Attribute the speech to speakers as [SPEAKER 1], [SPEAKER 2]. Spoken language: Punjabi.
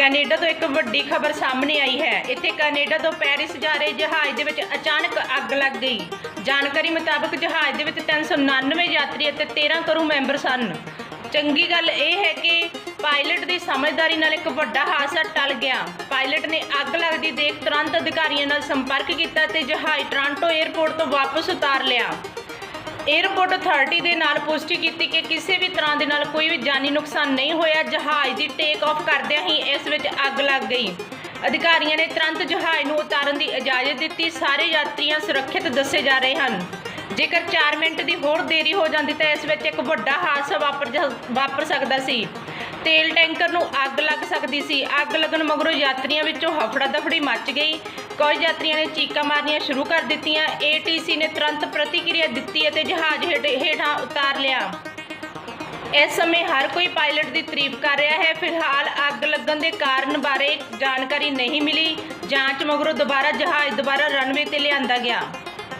[SPEAKER 1] ਕੈਨੇਡਾ ਤੋਂ ਇੱਕ ਵੱਡੀ ਖਬਰ ਸਾਹਮਣੇ ਆਈ ਹੈ। ਇੱਥੇ ਕੈਨੇਡਾ ਤੋਂ ਪੈਰਿਸ ਜਾ ਰਹੇ ਜਹਾਜ਼ ਦੇ ਵਿੱਚ ਅਚਾਨਕ ਅੱਗ ਲੱਗ ਗਈ। ਜਾਣਕਾਰੀ ਮੁਤਾਬਕ ਜਹਾਜ਼ ਦੇ ਵਿੱਚ 399 ਯਾਤਰੀ ਅਤੇ 13 ਕਰੂ ਮੈਂਬਰ ਸਨ। ਚੰਗੀ ਗੱਲ ਇਹ ਹੈ ਕਿ ਪਾਇਲਟ ਦੀ ਸਮਝਦਾਰੀ ਨਾਲ ਇੱਕ ਵੱਡਾ ਹਾਦਸਾ ਟਲ ਗਿਆ। ਪਾਇਲਟ ਨੇ ਅੱਗ ਲੱਗਦੀ ਦੇਖ ਤੁਰੰਤ ਅਧਿਕਾਰੀਆਂ ਨਾਲ ਸੰਪਰਕ ਕੀਤਾ ਤੇ ਜਹਾਜ਼ ਟ੍ਰਾਂਟੋ 에ਅਰਪੋਰਟ ਤੋਂ ਵਾਪਸ ਉਤਾਰ ਲਿਆ। 에ਅਰਪੋਰਟ ਅਥਾਰਟੀ ਦੇ ਨਾਲ ਪੁਸ਼ਟੀ ਕੀਤੀ ਕਿ ਕਿਸੇ ਵੀ ਤਰ੍ਹਾਂ ਦੇ ਨਾਲ ਕੋਈ ਵੀ ਜਾਨੀ ਨੁਕਸਾਨ ਨਹੀਂ ਹੋਇਆ, ਜਹਾਜ਼ ਦੀ ਟੇਕ ਆਫ ਕਰਦਿਆਂ ਹੀ ਇਸ ਵਿੱਚ ਅੱਗ ਲੱਗ ਗਈ। ਅਧਿਕਾਰੀਆਂ ਨੇ ਤੁਰੰਤ ਜਹਾਜ਼ ਨੂੰ ਉਤਾਰਨ ਦੀ ਇਜਾਜ਼ਤ ਦਿੱਤੀ। ਸਾਰੇ ਯਾਤਰੀਆਂ ਸੁਰੱਖਿਅਤ ਦੱਸੇ ਜਾ ਰਹੇ ਹਨ। ਜੇਕਰ 4 ਮਿੰਟ ਦੀ ਹੋਰ ਦੇਰੀ ਹੋ ਜਾਂਦੀ ਤਾਂ ਇਸ ਵਿੱਚ ਇੱਕ ਵੱਡਾ ਹਾਦਸਾ ਵਾਪਰ ਜਾ- ਵਾਪਰ ਸਕਦਾ ਸੀ। ਤੇਲ ਟੈਂਕਰ ਨੂੰ ਅੱਗ ਲੱਗ ਸਕਦੀ ਸੀ। ਅੱਗ ਲੱਗਣ ਮਗਰੋਂ ਯਾਤਰੀਆਂ ਵਿੱਚੋਂ ਹਫੜਾ ਦਫੜੀ ਮਚ ਗਈ। ਕੁਝ ਯਾਤਰੀਆਂ ਨੇ ਚੀਕਾਂ ਮਾਰਨੀਆਂ ਸ਼ੁਰੂ ਕਰ ਦਿੱਤੀਆਂ। ਏਟੀਸੀ ਨੇ ਤੁਰੰਤ ਪ੍ਰਤੀਕਿਰਿਆ ਦਿੱਤੀ ਅਤੇ ਜਹਾਜ਼ ਹੇਠ- ਹੇਠਾਂ ਉਤਾਰ ਲਿਆ। ਇਸ ਸਮੇਂ ਹਰ ਕੋਈ ਪਾਇਲਟ ਦੀ ਤਾਰੀਫ ਕਰ ਰਿਹਾ ਹੈ। ਫਿਲਹਾਲ ਅੱਗ ਲੱਗਣ ਦੇ ਕਾਰਨ ਬਾਰੇ ਜਾਣਕਾਰੀ ਨਹੀਂ ਮਿਲੀ। ਜਾਂਚ ਮਗਰੋਂ ਦੁਬਾਰਾ ਜਹਾਜ਼ ਦੁਬਾਰਾ ਰਨਵੇ ਤੇ ਲਿਆਂਦਾ ਗਿਆ।